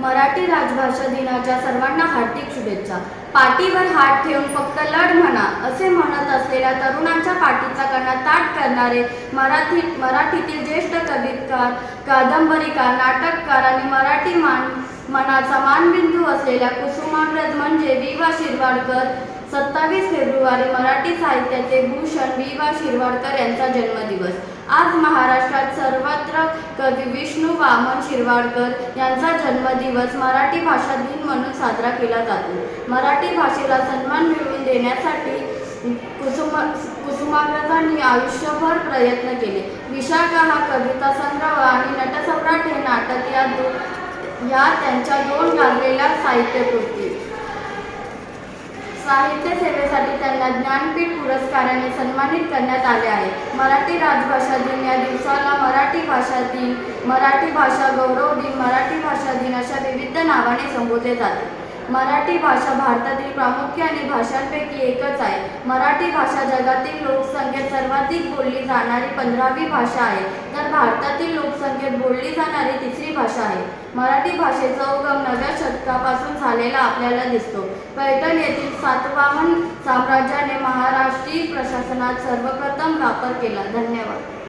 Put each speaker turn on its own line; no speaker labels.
मराठी राजभाषा दिनाच्या सर्वांना हार्दिक शुभेच्छा. पाठीवर हात ठेवून फक्त लढ म्हणा असे म्हणत असलेल्या तरुणांच्या पाठीचा कणा ताट करणारे मराठी मराठीतील ज्येष्ठ कवितकार कादंबरीकार नाटककार आणि मराठी मान मनाचा मानबिंदू असलेल्या कुसुमाग्रज म्हणजे वि वा शिरवाडकर सत्तावीस फेब्रुवारी मराठी साहित्याचे भूषण वि वा शिरवाडकर यांचा जन्मदिवस. आज महाराष्ट्रात सर्वत्र कवी विष्णू वामन शिरवाडकर यांचा जन्मदिवस मराठी भाषा दिन म्हणून साजरा केला जातो. मराठी भाषेला सन्मान मिळवून देण्यासाठी कुसुम कुसुमाग्रजांनी आयुष्यभर प्रयत्न केले. विशाखा हा कविता संग्रह आणि नटसम्राट हे नाटक या दो या त्यांच्या दोन गाजलेल्या साहित्यकृती. साहित्य सेवेसाठी त्यांना ज्ञानपीठ पुरस्काराने सन्मानित करण्यात आले आहे. मराठी राजभाषा दिन या दिवसाला मराठी भाषा दिन मराठी भाषा गौरव दिन मराठी भाषा दिन अशा विविध नावाने संबोधले जाते. मराठी भाषा भारतातील प्रामुख्याने भाषांपैकी एकच आहे. मराठी भाषा जगातील लोकसंख्येत सर्वाधिक बोलली जाणारी पंधरावी भाषा आहे. तर भारतातील लोकसंख्येत बोलली जाणारी तिसरी भाषा आहे. मराठी भाषेचा उगम नव्या शतकापासून झालेला आपल्याला दिसतो. पैठण येथील सातवाहन साम्राज्याने महाराष्ट्रीय प्रशासनात सर्वप्रथम वापर केला. धन्यवाद.